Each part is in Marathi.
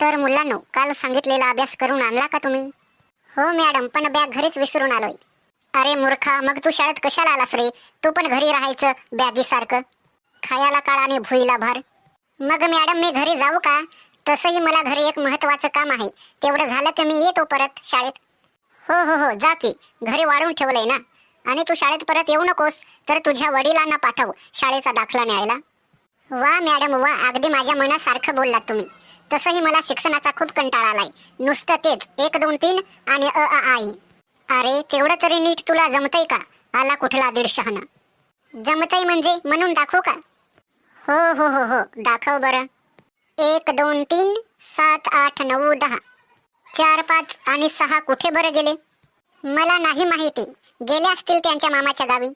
तर मुलांनो काल सांगितलेला अभ्यास करून आणला का तुम्ही? हो मॅडम पण बॅग घरीच विसरून आलोय. अरे मूर्खा मग तू शाळेत कशाला आलास रे? तू पण घरी राहायचं बॅगीसारखं. खायाला काळ आणि भुईला भार. मग मॅडम मी घरी जाऊ का? तसंही मला घरी एक महत्वाचं काम आहे. तेवढं झालं की मी येतो परत शाळेत. हो हो हो जा की. घरी वाढून ठेवलंय ना. आणि तू शाळेत परत येऊ नकोस तर तुझ्या वडिलांना पाठव. शाळेचा दाखला न्यायला. वा मॅडम वा. अगदी माझ्या मनासारखं बोललात तुम्ही. तसंही मला शिक्षणाचा खूप कंटाळा आलाय. नुसतं तेच. एक दोन तीन आणि अ आ आई. अरे तेवढं तरी नीट तुला जमतंय का? आला कुठला दीड शहाणा जमतंय म्हणजे म्हणून दाखवू का? हो हो हो हो. दाखव बरं. एक दोन तीन सात आठ नऊ दहा. चार पाच आणि सहा कुठे बरं गेले? मला नाही माहिती. गेले असतील त्यांच्या मामाच्या गावी.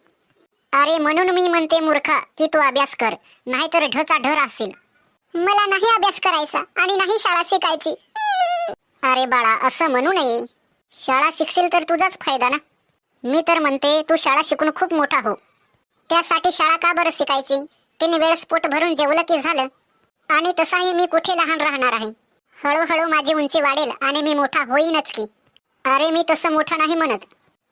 अरे म्हणून मी म्हणते मूर्खा की तू अभ्यास कर नाहीतर ढचा ढर असेल. मला नाही अभ्यास करायचा आणि नाही शाळा शिकायची. अरे बाळा असं म्हणू नये. शाळा शिकशील तर तुझाच फायदा ना? मी तर म्हणते तू शाळा शिकून खूप मोठा हो. त्यासाठी शाळा का बरं शिकायची? तिने वेळ स्फोट भरून जेवलं की झालं. आणि तसाही मी कुठे लहान राहणार आहे? हळूहळू माझी उंची वाढेल आणि मी मोठा होईनच की. अरे मी तसं मोठा नाही म्हणत.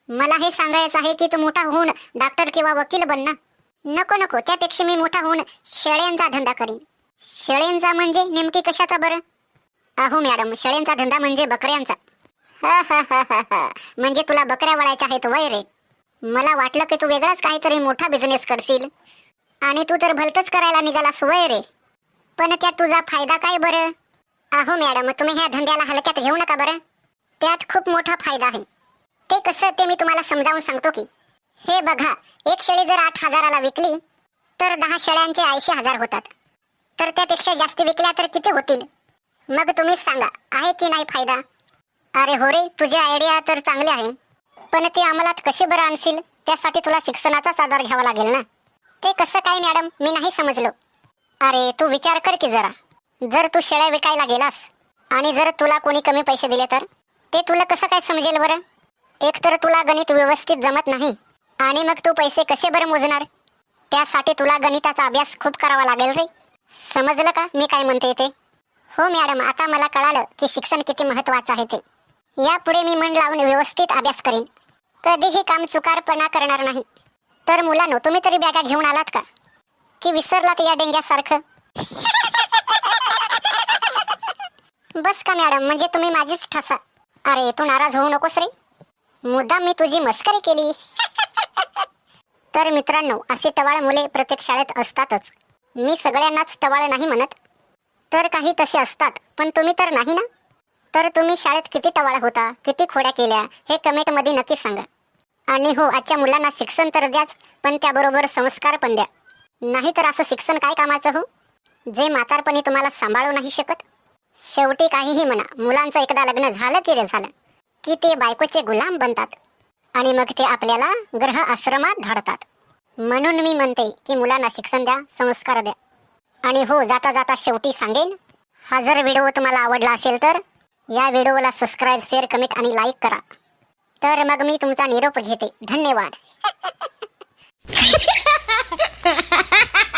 मला हे सांगायचं आहे की तू मोठा होऊन डॉक्टर किंवा वकील बन ना. नको नको त्यापेक्षा मी मोठा होऊन शेळ्यांचा धंदा करीन. शेळ्यांचा म्हणजे नेमकी कशाचा बरं? अहो मॅडम शेळ्यांचा धंदा म्हणजे बकऱ्यांचा. हा हा हा हा हा. म्हणजे तुला बकऱ्या वळायच्या आहेत वय रे. मला वाटलं की तू वेगळाच काहीतरी मोठा बिझनेस करशील. आणि तू तर भलतंच करायला निघालास वय रे. पण त्यात तुझा फायदा काय बरं? अहो मॅडम तुम्ही ह्या धंद्याला हलक्यात घेऊ नका बरं. त्यात खूप मोठा फायदा आहे. ते कसं ते मी तुम्हाला समजावून सांगतो की. हे बघा एक शेळी जर आठ हजाराला विकली तर दहा शेळ्यांचे ऐंशी हजार होतात. तर त्यापेक्षा जास्त विकल्या तर किती होतील? मग तुम्हीच सांगा आहे की नाही फायदा? अरे हो रे तुझी आयडिया तर चांगली आहे. पण ते अंमलात कसे बरं आणशील? त्यासाठी तुला शिक्षणाचाच आधार घ्यावा लागेल ना? ते कसं काय मॅडम मी नाही समजलो. अरे तू विचार कर की जरा. जर तू शेळ्या विकायला गेलास आणि जर तुला कोणी कमी पैसे दिले तर? ते तुला कसं काय समजेल बरं? एक तर तुला गणित व्यवस्थित जमत नाही. आणि मग तू पैसे कसे बरं मोजणार? त्यासाठी तुला गणिताचा अभ्यास खूप करावा लागेल रे. समजलं का मी काय म्हणते ते? हो मॅडम आता मला कळालं की शिक्षण किती महत्वाचं आहे ते. यापुढे मी मन लावून व्यवस्थित अभ्यास करेन. कधीही काम चुकारपणा करणार नाही. तर मुलांनो तुम्ही तरी बॅगा घेऊन आलात का? की विसरलात या डेंग्यासारखं? बस का मॅडम म्हणजे तुम्ही माझीच ठसा. अरे तू नाराज होऊ नकोस रे. मुद्दाम मी तुझी मस्करी केली. तर मित्रांनो अशी टवाळ मुले प्रत्येक शाळेत असतातच. मी सगळ्यांनाच टवाळ नाही म्हणत. तर काही तसे असतात पण तुम्ही तर नाही ना? तर तुम्ही शाळेत किती टवाळ होता किती खोड्या केल्या हे कमेंटमध्ये नक्की सांगा. आणि हो आजच्या मुलांना शिक्षण तर द्याच पण त्याबरोबर संस्कार पण द्या. नाहीतर असं शिक्षण काय कामाचं हो? जे म्हातारपणी तुम्हाला सांभाळू नाही शकत? शेवटी काहीही म्हणा मुलांचं एकदा लग्न झालं की रे झालं. की ते बायकोचे गुलाम बनतात आणि मग ते आपल्याला ग्रह आश्रमात धाडतात. म्हणून मी म्हणते की मुलांना शिक्षण द्या संस्कार द्या. आणि हो जाता जाता शेवटी सांगेन हा जर व्हिडिओ तुम्हाला आवडला असेल तर या व्हिडिओला सबस्क्राईब शेअर कमेंट आणि लाईक करा. तर मग मी तुमचा निरोप घेते. धन्यवाद.